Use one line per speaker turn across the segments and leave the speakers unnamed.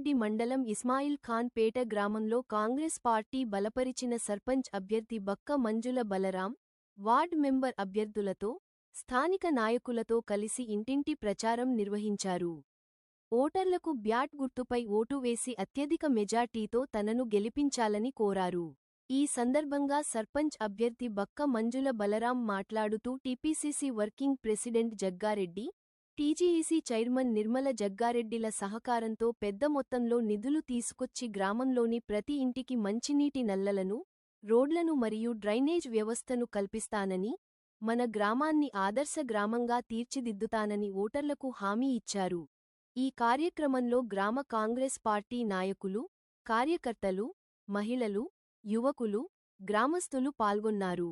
రంగారెడ్డి మండలం ఇస్మాయిల్ ఖాన్ పేట గ్రామంలో కాంగ్రెస్ పార్టీ బలపరిచిన సర్పంచ్ అభ్యర్థి బక్క మంజుల బలరాం వార్డ్ మెంబర్ అభ్యర్థులతో స్థానిక నాయకులతో కలిసి ఇంటింటి ప్రచారం నిర్వహించారు. ఓటర్లకు బ్యాట్ గుర్తుపై ఓటు వేసి అత్యధిక మెజార్టీతో తనను గెలిపించాలని కోరారు. ఈ సందర్భంగా సర్పంచ్ అభ్యర్థి బక్క మంజుల బలరాం మాట్లాడుతూ TPCC working president Jaggareddy TGEC chairman Nirmala జగ్గారెడ్డిల సహకారంతో పెద్ద మొత్తంలో నిధులు తీసుకొచ్చి గ్రామంలోని ప్రతి ఇంటికి మంచినీటి నల్లలను రోడ్లను మరియు డ్రైనేజ్ వ్యవస్థను కల్పిస్తానని మన గ్రామాన్ని ఆదర్శ గ్రామంగా తీర్చిదిద్దుతానని ఓటర్లకు హామీ ఇచ్చారు. ఈ కార్యక్రమంలో గ్రామ కాంగ్రెస్ పార్టీ నాయకులు కార్యకర్తలు మహిళలు యువకులు గ్రామస్తులు పాల్గొన్నారు.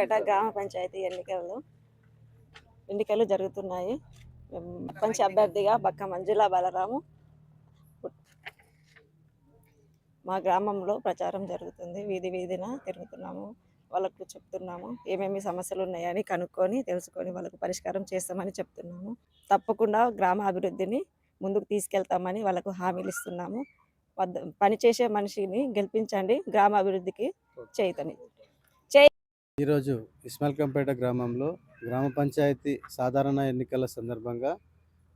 మల్కంపేట గ్రామ పంచాయతీ ఎన్నికలు ఎన్నికలు జరుగుతున్నాయి. పంచ అభ్యర్థిగా బక్క మంజుల బలరాము మా గ్రామంలో ప్రచారం జరుగుతుంది. వీధి వీధిన తిరుగుతున్నాము వాళ్ళకు చెప్తున్నాము ఏమేమి సమస్యలు ఉన్నాయని కనుక్కొని తెలుసుకొని వాళ్ళకు పరిష్కారం చేస్తామని చెప్తున్నాము. తప్పకుండా గ్రామ అభివృద్ధిని ముందుకు తీసుకెళ్తామని వాళ్ళకు హామీలు ఇస్తున్నాము. వద్ద- పనిచేసే మనిషిని గెలిపించండి గ్రామ అభివృద్ధికి చేతని
ఈరోజు ఇస్మాయిల్కంపేట గ్రామంలో గ్రామ పంచాయతీ సాధారణ ఎన్నికల సందర్భంగా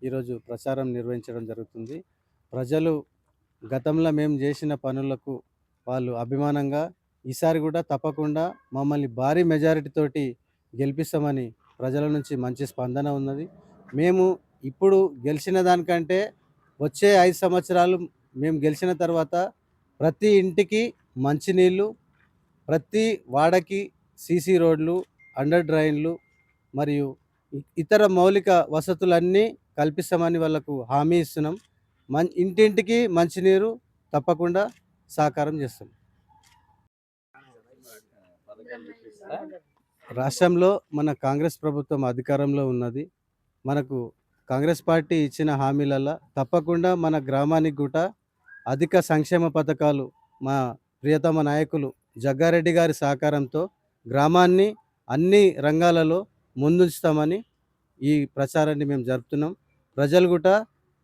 ఈరోజు ప్రచారం నిర్వహించడం జరుగుతుంది. ప్రజలు గతంలో మేము చేసిన పనులకు వాళ్ళు అభిమానంగా ఈసారి కూడా తప్పకుండా మమ్మల్ని భారీ మెజారిటీ తోటి గెలిపిస్తామని ప్రజల నుంచి మంచి స్పందన ఉన్నది. మేము ఇప్పుడు గెలిచిన దానికంటే వచ్చే ఐదు సంవత్సరాలు మేము గెలిచిన తర్వాత ప్రతి ఇంటికి మంచినీళ్ళు ప్రతి వాడకి సీసీ రోడ్లు అండర్ డ్రైన్లు మరియు ఇతర మౌలిక వసతులన్నీ కల్పిస్తామని వాళ్ళకు హామీ ఇస్తున్నాం. మన్ ఇంటింటికి మంచినీరు తప్పకుండా సహకారం చేస్తాం. రాష్ట్రంలో మన కాంగ్రెస్ ప్రభుత్వం అధికారంలో ఉన్నది. మనకు కాంగ్రెస్ పార్టీ ఇచ్చిన హామీలల్లా తప్పకుండా మన గ్రామానికి కూడా అధిక సంక్షేమ పథకాలు మా ప్రియతమ నాయకులు జగ్గారెడ్డి గారి సహకారంతో గ్రామాన్ని అన్ని రంగాలలో ముందుంచుతామని ఈ ప్రచారాన్ని మేము జరుపుతున్నాం. ప్రజలు కూడా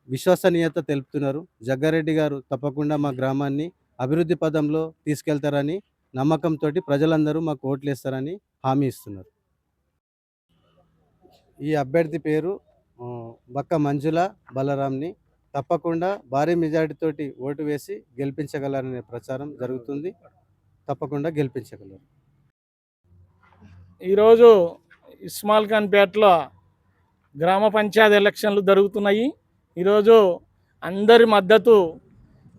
విశ్వసనీయత తెలుపుతున్నారు. జగ్గారెడ్డి గారు తప్పకుండా మా గ్రామాన్ని అభివృద్ధి పదంలో తీసుకెళ్తారని నమ్మకంతో ప్రజలందరూ మాకు ఓట్లేస్తారని హామీ ఇస్తున్నారు. ఈ అభ్యర్థి పేరు బక్క మంజుల బలరాంని తప్పకుండా భారీ మెజార్టీతోటి ఓటు వేసి గెలిపించగలరనే ప్రచారం జరుగుతుంది. తప్పకుండా గెలిపించగలరు.
ఈరోజు ఇస్మాల్ ఖాన్ పేటలో గ్రామ పంచాయతీ ఎలక్షన్లు జరుగుతున్నాయి. ఈరోజు అందరి మద్దతు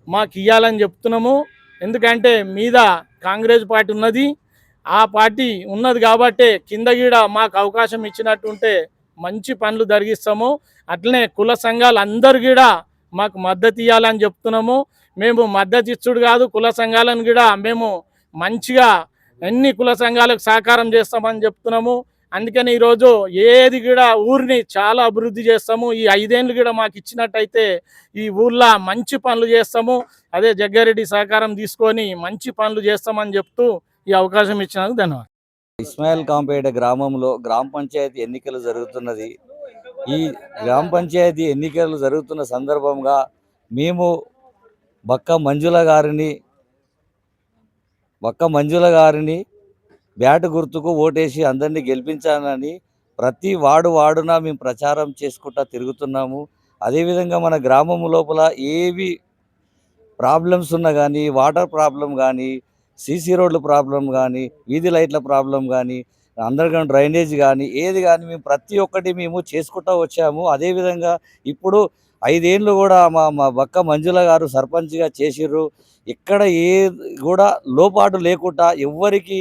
మాకు ఇవ్వాలని చెప్తున్నాము. ఎందుకంటే మీద కాంగ్రెస్ పార్టీ ఉన్నది. ఆ పార్టీ ఉన్నది కాబట్టి కింద గీడ మాకు అవకాశం ఇచ్చినట్టుంటే మంచి పనులు జరిగిస్తాము. అట్లనే కుల సంఘాలు అందరు కూడా మాకు మద్దతు ఇవ్వాలని చెప్తున్నాము. మేము మద్దతు ఇచ్చుడు కాదు కుల సంఘాలను కూడా మేము మంచిగా అన్ని కుల సంఘాలకు సహకారం చేస్తామని చెప్తున్నాము. అందుకని ఈరోజు ఏది కూడా ఊరిని చాలా అభివృద్ధి చేస్తాము. ఈ ఐదేళ్ళు కూడా మాకు ఇచ్చినట్టయితే ఈ ఊర్లో మంచి పనులు చేస్తాము. అదే జగ్గారెడ్డి సహకారం తీసుకొని మంచి పనులు చేస్తామని చెప్తూ ఈ అవకాశం ఇచ్చినందుకు ధన్యవాదాలు.
ఇస్మాయిల్ కాంపేట గ్రామంలో గ్రామ పంచాయతీ ఎన్నికలు జరుగుతున్నది. ఈ గ్రామ పంచాయతీ ఎన్నికలు జరుగుతున్న సందర్భంగా మేము బక్క మంజుల గారిని బక్క మంజుల గారిని బ్యాట్ గుర్తుకు ఓటేసి అందరినీ గెలిపించాలని ప్రతి వాడు వాడునా మేము ప్రచారం చేసుకుంటా తిరుగుతున్నాము. అదేవిధంగా మన గ్రామం లోపల ఏవి ప్రాబ్లమ్స్ ఉన్నా కానీ వాటర్ ప్రాబ్లం కానీ సీసీ రోడ్ల ప్రాబ్లం కానీ వీధి లైట్ల ప్రాబ్లం కానీ అండర్ డ్రైనేజ్ కానీ ఏది కానీ మేము ప్రతి ఒక్కటి మేము చేసుకుంటూ వచ్చాము. అదేవిధంగా ఇప్పుడు ఐదేళ్ళు కూడా మా మా బక్క మంజుల గారు సర్పంచ్గా చేసిర్రు. ఎక్కడ ఏ కూడా లోపాటు లేకుండా ఎవ్వరికి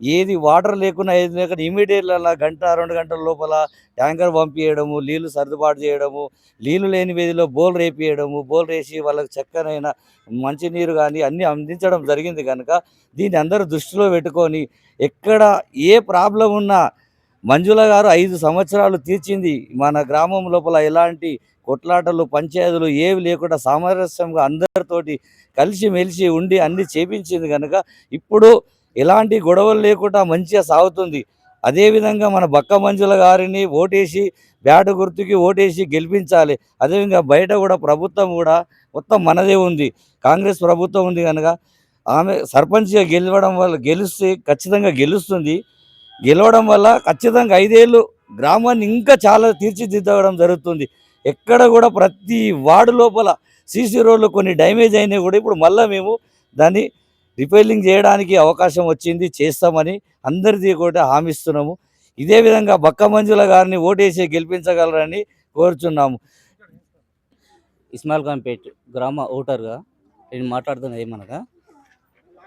ఏది వాటర్ లేకున్నా ఏది లేకుండా ఇమీడియట్ అలా గంట రెండు గంటల లోపల ట్యాంకర్ పంపించడము నీళ్ళు సర్దుబాటు చేయడము నీళ్ళు లేని వీధిలో బోల్ రేపియడము బోల్ వేసి వాళ్ళకి చక్కనైన మంచినీరు కానీ అన్నీ అందించడం జరిగింది కనుక దీన్ని అందరూ దృష్టిలో పెట్టుకొని ఎక్కడ ఏ ప్రాబ్లం ఉన్నా మంజుల గారు ఐదు సంవత్సరాలు తీర్చింది. మన గ్రామం లోపల ఎలాంటి కొట్లాటలు పంచాయతీలు ఏవి లేకుండా సామరస్యంగా అందరితోటి కలిసి మెలిసి ఉండి అన్ని చేపించింది కనుక ఇప్పుడు ఎలాంటి గొడవలు లేకుండా మంచిగా సాగుతుంది. అదేవిధంగా మన బక్క మంజుల గారిని ఓటేసి బ్యాట గుర్తుకి ఓటేసి గెలిపించాలి. అదేవిధంగా బయట కూడా ప్రభుత్వం కూడా మొత్తం మనదే ఉంది. కాంగ్రెస్ ప్రభుత్వం ఉంది కనుక ఆమె సర్పంచ్గా గెలవడం వల్ల గెలిస్తే ఖచ్చితంగా గెలుస్తుంది. గెలవడం వల్ల ఖచ్చితంగా ఐదేళ్ళు గ్రామాన్ని ఇంకా చాలా తీర్చిదిద్దడం జరుగుతుంది. ఎక్కడ కూడా ప్రతి వార్డు లోపల సీసీ రోడ్లు కొన్ని డ్యామేజ్ అయినాయి కూడా ఇప్పుడు మళ్ళీ మేము దాన్ని రిపేరింగ్ చేయడానికి అవకాశం వచ్చింది చేస్తామని అందరిది కూడా హామీస్తున్నాము. ఇదే విధంగా బక్క మంజుల గారిని ఓటేసి గెలిపించగలరని కోరుచున్నాము.
ఇస్మాయిల్ ఖాన్పేట్ గ్రామ ఓటర్గా నేను మాట్లాడుతున్నది ఏమనగా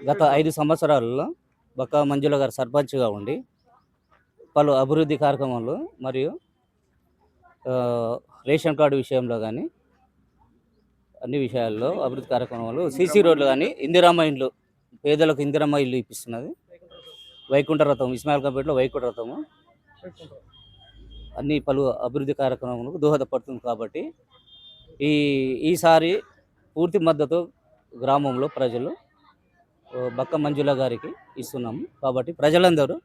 గత ఐదు సంవత్సరాలలో బక్క మంజుల గారు సర్పంచ్గా ఉండి పలు అభివృద్ధి కార్యక్రమాలు మరియు రేషన్ కార్డు విషయంలో కానీ అన్ని విషయాల్లో అభివృద్ధి కార్యక్రమాలు సీసీ రోడ్లు కానీ ఇందిరామ్మ ఇండ్లు పేదలకు ఇందిరామ్మ ఇల్లు ఇప్పిస్తున్నది. వైకుంఠ రథం ఇస్మాయిల్ కంపేట్లో వైకుంఠ రథము. అన్ని పలు అభివృద్ధి కార్యక్రమాలకు దోహదపడుతుంది కాబట్టి ఈ ఈసారి పూర్తి మద్దతు గ్రామంలో ప్రజలు బక్క మంజుల గారికి ఇస్తున్నాము. కాబట్టి ప్రజలందరూ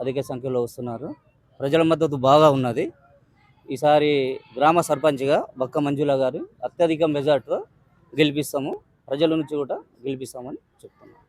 అధిక సంఖ్యలో వస్తున్నారు. ప్రజల మద్దతు బాగా ఉన్నది. ఈసారి గ్రామ సర్పంచ్గా బక్క మంజుల గారు అత్యధిక మెజార్టీతో గెలిపిస్తాము. ప్రజల నుంచి కూడా గెలిపిస్తామని చెప్తున్నాం.